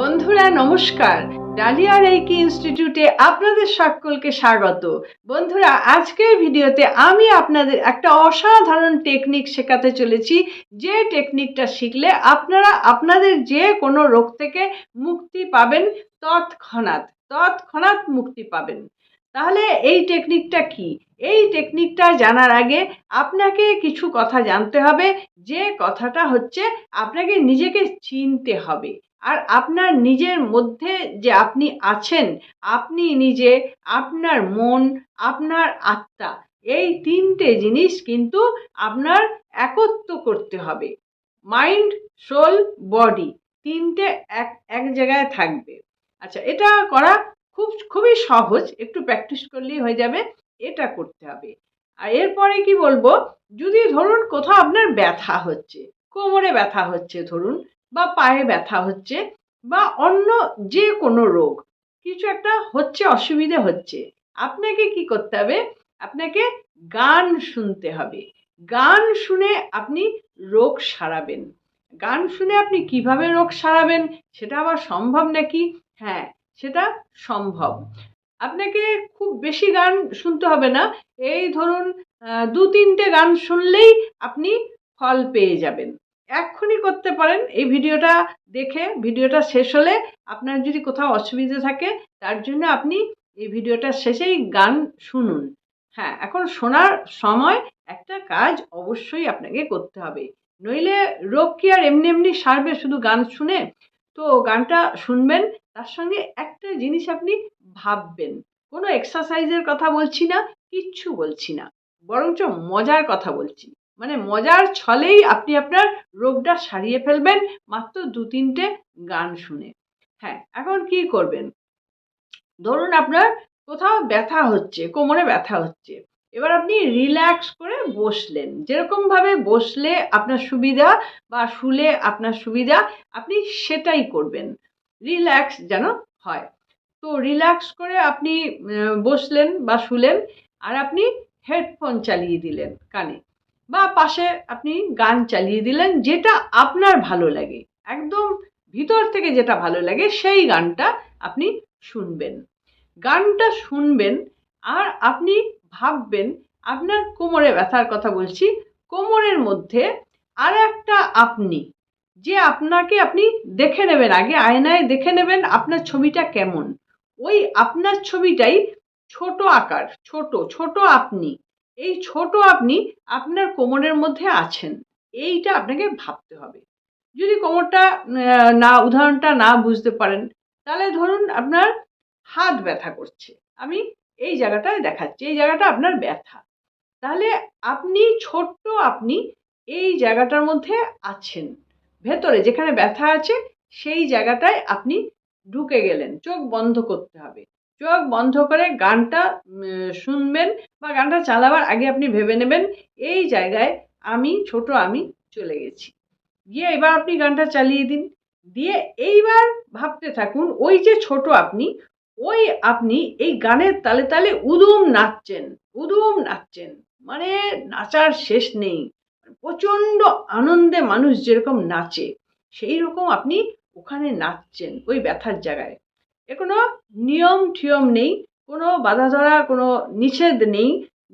বন্ধুরা, নমস্কার। Dahlia reiki ইনস্টিটিউটে আপনাদের সকলকে স্বাগত। বন্ধুরা, আজকের ভিডিওতে আমি আপনাদের একটা অসাধারণ টেকনিক শেখাতে চলেছি। যে টেকনিকটা শিখলে আপনারা আপনাদের যে কোনো রোগ থেকে মুক্তি পাবেন, তৎক্ষণাৎ তৎক্ষণাৎ মুক্তি পাবেন। তাহলে এই টেকনিকটা কি? এই টেকনিকটা জানার আগে আপনাকে কিছু কথা জানতে হবে। যে কথাটা হচ্ছে, আপনাকে নিজেকে চিনতে হবে। আর আপনার নিজের মধ্যে যে আপনি আছেন, আপনি নিজে, আপনার মন, আপনার আত্মা, এই তিনটে জিনিস কিন্তু আপনার একত্র করতে হবে। মাইন্ড, সোল, বডি তিনটে এক এক জায়গায় থাকবে। আচ্ছা এটা করা খুব, খুবই সহজ, একটু প্র্যাকটিস করলেই হয়ে যাবে, এটা করতে হবে। আর এরপরে কি বলব, যদি ধরুন কোথাও আপনার ব্যথা হচ্ছে, কোমরে ব্যথা হচ্ছে ধরুন বা পায়ে ব্যথা হচ্ছে বা অন্য যে কোনো রোগ, কিছু একটা হচ্ছে, অসুবিধে হচ্ছে, আপনাকে কি করতে হবে? আপনাকে গান শুনতে হবে। গান শুনে আপনি রোগ সারাবেন। গান শুনে আপনি কীভাবে রোগ সারাবেন? সেটা আবার সম্ভব নাকি? হ্যাঁ সেটা সম্ভব। আপনাকে খুব বেশি গান শুনতে হবে না। এই ধরুন দু তিনটে গান শুনলেই আপনি ফল পেয়ে যাবেন। এক্ষুনি করতে পারেন। এই ভিডিওটা দেখে, ভিডিওটা শেষ হলে আপনার যদি কোথাও অসুবিধে থাকে, তার জন্য আপনি এই ভিডিওটা শেষেই গান শুনুন। হ্যাঁ এখন শোনার সময়, একটা কাজ অবশ্যই আপনাকে করতে হবে। নইলে রোগ কি আর এমনি এমনি সারবে শুধু গান শুনে? তো গানটা শুনবেন, তার সঙ্গে একটা জিনিস আপনি ভাববেন। কোনো এক্সারসাইজের কথা বলছি না, কিচ্ছু বলছি না। বরঞ্চ মজার কথা বলছি। মানে মজার ছলেই আপনি আপনার রোগটা সারিয়ে ফেলবেন মাত্র দু তিনটে গান শুনে। হ্যাঁ এখন কি করবেন? ধরুন আপনার কোথাও ব্যথা হচ্ছে, কোমরে ব্যথা হচ্ছে। এবার আপনি রিল্যাক্স করে বসলেন। যেরকমভাবে বসলে আপনার সুবিধা বা শুলে আপনার সুবিধা, আপনি সেটাই করবেন। রিল্যাক্স যেন হয়। তো রিল্যাক্স করে আপনি বসলেন বা শুলেন আর আপনি হেডফোন চালিয়ে দিলেন কানে। বা পাশে আপনি গান চালিয়ে দিলেন যেটা আপনার ভালো লাগে। একদম ভিতর থেকে যেটা ভালো লাগে সেই গানটা আপনি শুনবেন। গানটা শুনবেন আর আপনি ভাববেন, আপনার কোমরে ব্যথার কথা বলছি, কোমরের মধ্যে আর একটা আপনি, যে আপনাকে আপনি দেখে নেবেন, আগে আয়নায় দেখে নেবেন আপনার ছবিটা কেমন। ওই আপনার ছবিটাই ছোট আকার, ছোট ছোট আপনি। এই ছোট আপনি আপনার কোমরের মধ্যে আছেন, এইটা আপনাকে ভাবতে হবে। যদি কোমরটা না, উদাহরণটা না বুঝতে পারেন, তাহলে ধরুন আপনার হাত ব্যথা করছে। আমি এই জায়গাটায় দেখাচ্ছি, এই জায়গাটা আপনার ব্যথা। তাহলে আপনি, ছোট্ট আপনি এই জায়গাটার মধ্যে আছেন। ভেতরে যেখানে ব্যথা আছে, সেই জায়গাটায় আপনি ঢুকে গেলেন, চোখ বন্ধ করতে হবে। চোখ বন্ধ করে গানটা শুনবেন বা গানটা চালাবার আগে আপনি ভেবে নেবেন, এই জায়গায় আমি, ছোট আমি চলে গেছি। গিয়ে এবার আপনি গানটা চালিয়ে দিন। দিয়ে এইবার ভাবতে থাকুন, ওই যে ছোট আপনি, ওই আপনি এই গানের তালে তালে উদুম নাচছেন উদুম নাচছেন। মানে নাচার শেষ নেই। প্রচণ্ড আনন্দে মানুষ যেরকম নাচে সেই রকম আপনি ওখানে নাচছেন, ওই ব্যথার জায়গায়। এ কোনো নিয়ম ঠিয়ম নেই, কোনো বাধা ধরা, কোনো নিষেধ নেই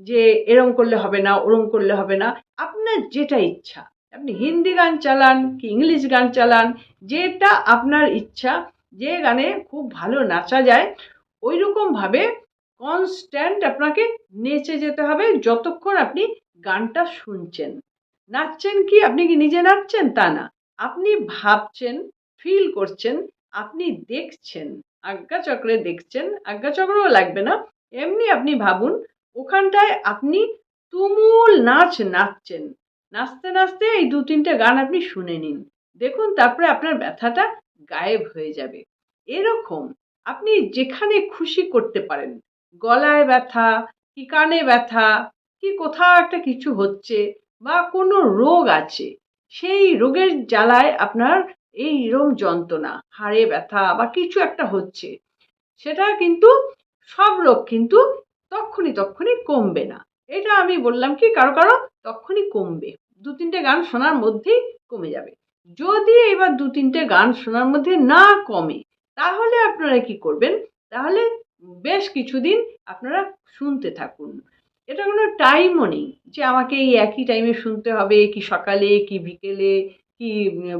যে এরম করলে হবে না, ওরম করলে হবে না। আপনার যেটা ইচ্ছা, আপনি হিন্দি গান চালান কি ইংলিশ গান চালান, যেটা আপনার ইচ্ছা, যে গানে খুব ভালো নাচা যায় ওই রকমভাবে কনস্ট্যান্ট আপনাকে নেচে যেতে হবে যতক্ষণ আপনি গানটা শুনছেন। নাচছেন কি, আপনি কি নিজে নাচছেন? তা না। আপনি ভাবছেন ফিল করছেন, আপনি দেখছেন। আজ্ঞাচক্রে দেখছেন আজ্ঞাচক্রও লাগবে না। এমনি আপনি ভাবুন, ওখানটায় আপনি তুমুল নাচ নাচছেন। নাচতে নাচতে এই দু তিনটে গান আপনি শুনে নিন। দেখুন তারপরে আপনার ব্যথাটা গায়েব হয়ে যাবে। এরকম আপনি যেখানে খুশি করতে পারেন। গলায় ব্যথা, কি কানে ব্যথা, কি কোথাও একটা কিছু হচ্ছে বা কোনো রোগ আছে, সেই রোগের জ্বালায় আপনার এই রকম যন্ত্রণা, হাড়ে ব্যথা বা কিছু একটা হচ্ছে, সেটা কিন্তু সব রোগ কিন্তু তক্ষুনি তক্ষুনি কমবে না। এটা আমি বললাম কি, কারও কারও তক্ষুনি কমবে। দু তিনটে গান শোনার মধ্যেই কমে যাবে। যদি এবার দু তিনটে গান শোনার মধ্যে না কমে, তাহলে আপনারা কি করবেন? তাহলে বেশ কিছুদিন আপনারা শুনতে থাকুন। এটা কোনো টাইমও নেই যে আমাকে এই একই টাইমে শুনতে হবে, কি সকালে, কি বিকেলে কি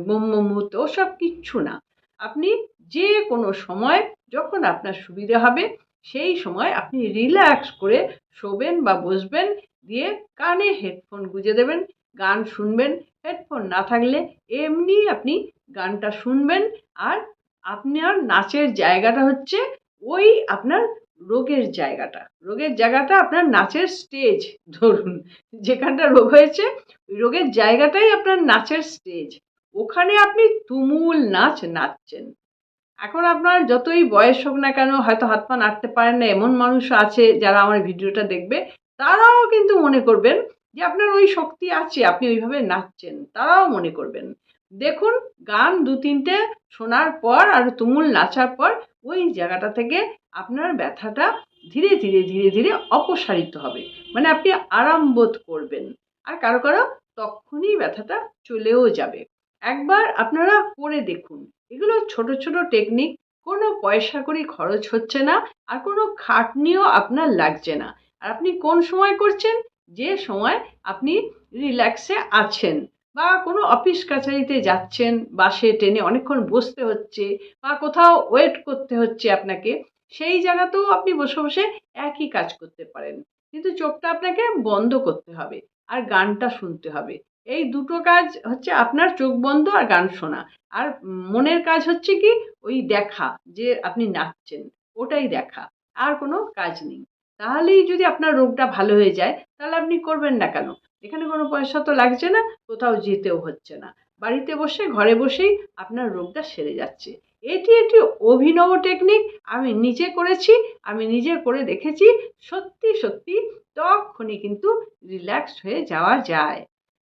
ব্রহ্ম মুহূর্ত ওসব কিচ্ছু না। আপনি যে কোনো সময় যখন আপনার সুবিধা হবে, সেই সময় আপনি রিল্যাক্স করে শোবেন বা বসবেন, দিয়ে কানে হেডফোন গুঁজে দেবেন, গান শুনবেন। হেডফোন না থাকলে এমনি আপনি গানটা শুনবেন, আর আপনার নাচের জায়গাটা হচ্ছে ওই আপনার রোগের জায়গাটা। রোগের জায়গাটা আপনার নাচের স্টেজ ধরুন। যেখানটা রোগ হয়েছে, ওই রোগের জায়গাটাই আপনার নাচের স্টেজ ওখানে আপনি তুমুল নাচ নাচছেন। এখন আপনার যতই বয়স হোক না কেন, হয়তো হাত পা নাড়তে পারেন না, এমন মানুষ আছে যারা আমার ভিডিওটা দেখবে, তারাও কিন্তু মনে করবেন যে আপনার ওই শক্তি আছে, আপনি ওইভাবে নাচছেন, তারাও মনে করবেন। দেখুন, গান দু তিনটে শোনার পর আর তুমুল নাচার পর ওই জায়গাটা থেকে আপনার ব্যথাটা ধীরে ধীরে ধীরে ধীরে অপসারিত হবে। মানে আপনি আরাম বোধ করবেন। আর কারও কারও তখনই ব্যথাটা চলেও যাবে। একবার আপনারা করে দেখুন। এগুলো ছোট ছোট টেকনিক কোনো পয়সা করি খরচ হচ্ছে না আর কোনো খাটনিও আপনার লাগছে না। আর আপনি কোন সময় করছেন? যে সময় আপনি রিল্যাক্সে আছেন। বা কোনো অফিস কাছারিতে যাচ্ছেন, বাসে, ট্রেনে অনেকক্ষণ বসতে হচ্ছে বা কোথাও ওয়েট করতে হচ্ছে আপনাকে, সেই জায়গাতেও আপনি বসে বসে একই কাজ করতে পারেন। কিন্তু চোখটা আপনাকে বন্ধ করতে হবে আর গানটা শুনতে হবে। এই দুটো কাজ হচ্ছে আপনার চোখ বন্ধ আর গান শোনা। আর মনের কাজ হচ্ছে কি? ওই দেখা, যে আপনি নাচছেন, ওটাই দেখা, আর কোনো কাজ নেই। তাহলেই যদি আপনার রোগটা ভালো হয়ে যায়, তাহলে আপনি করবেন না কেন? এখানে কোনো পয়সা তো লাগছে না, কোথাও যেতেও হচ্ছে না। বাড়িতে বসে, ঘরে বসেই আপনার রোগটা সেরে যাচ্ছে। এটি একটি অভিনব টেকনিক আমি নিজে করেছি, আমি নিজে করে দেখেছি, সত্যি সত্যি তখনই কিন্তু রিল্যাক্স হয়ে যাওয়া যায়।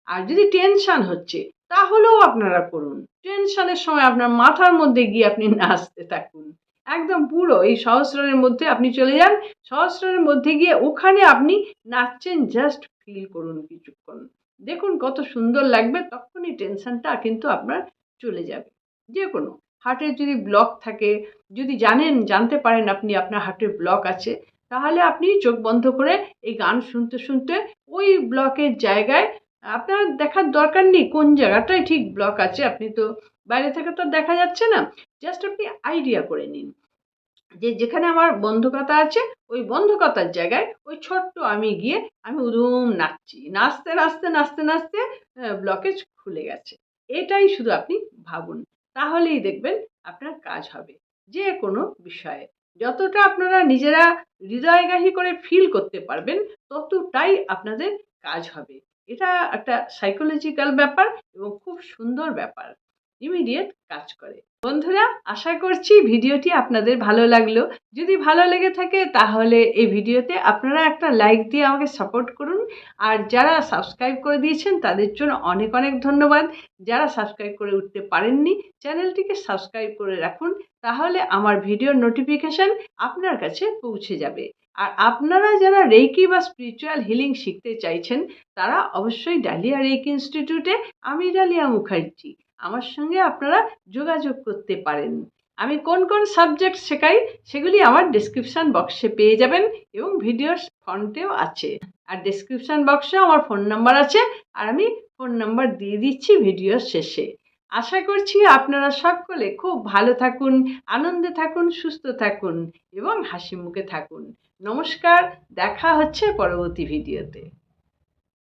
আর যদি টেনশান হচ্ছে, তাহলেও আপনারা করুন। টেনশনের সময় আপনার মাথার মধ্যে গিয়ে আপনি নাচতে থাকুন। একদম পুরো এই সহস্রের মধ্যে আপনি চলে যান সহস্রের মধ্যে গিয়ে ওখানে আপনি নাচছেন জাস্ট ফিল করুন কিছুক্ষণ দেখুন কত সুন্দর লাগবে, তখনই টেনশনটা কিন্তু আপনার চলে যাবে। যে কোনো হার্টের যদি ব্লক থাকে, যদি জানেন, জানতে পারেন আপনি আপনার হার্টের ব্লক আছে, তাহলে আপনি চোখ বন্ধ করে এই গান শুনতে শুনতে ওই ব্লকের জায়গায় আপনার দেখার দরকার নেই, কোন জায়গাটায় ঠিক ব্লক আছে, আপনি তো বাইরে থেকে তো দেখা যাচ্ছে না। জাস্ট আপনি আইডিয়া করে নিন। যে যেখানে আমার বন্ধকতা আছে, ওই বন্ধকতার জায়গায় ওই ছোট্ট আমি গিয়ে আমি উদুম নাচছি। নাচতে নাচতে নাচতে নাচতে ব্লকেজ খুলে গেছে। এটাই শুধু আপনি ভাবুন। তাহলেই দেখবেন আপনার কাজ হবে যে কোনো বিষয়ে। যতটা আপনারা নিজেরা হৃদয়গাহী করে ফিল করতে পারবেন, ততটাই আপনাদের কাজ হবে। এটা একটা সাইকোলজিক্যাল ব্যাপার এবং খুব সুন্দর ব্যাপার। ইমিডিয়েট কাজ করে। বন্ধুরা, আশা করছি ভিডিওটি আপনাদের ভালো লাগল। যদি ভালো লেগে থাকে তাহলে এই ভিডিওতে আপনারা একটা লাইক দিয়ে আমাকে সাপোর্ট করুন। আর যারা সাবস্ক্রাইব করে দিয়েছেন তাদের জন্য অনেক অনেক ধন্যবাদ। যারা সাবস্ক্রাইব করে উঠতে পারেননি, চ্যানেলটিকে সাবস্ক্রাইব করে রাখুন। তাহলে আমার ভিডিওর নোটিফিকেশান আপনার কাছে পৌঁছে যাবে। আর আপনারা যারা রেকি বা স্পিরিচুয়াল হিলিং শিখতে চাইছেন, তারা অবশ্যই ডালিয়া রেকি ইনস্টিটিউটে আমি ডালিয়া মুখার্জি। আমার সঙ্গে আপনারা যোগাযোগ করতে পারেন। আমি কোন কোন সাবজেক্ট শেখাই সেগুলি আমার ডিসক্রিপশান বক্সে পেয়ে যাবেন এবং ভিডিওর ফ্রন্টেও আছে। আর ডিসক্রিপশান বক্সে আমার ফোন নাম্বার আছে আর আমি ফোন নাম্বার দিয়ে দিচ্ছি ভিডিওর শেষে। আশা করছি আপনারা সকলে খুব ভালো থাকুন, আনন্দে থাকুন, সুস্থ থাকুন এবং হাসি মুখে থাকুন। নমস্কার, দেখা হচ্ছে পরবর্তী ভিডিওতে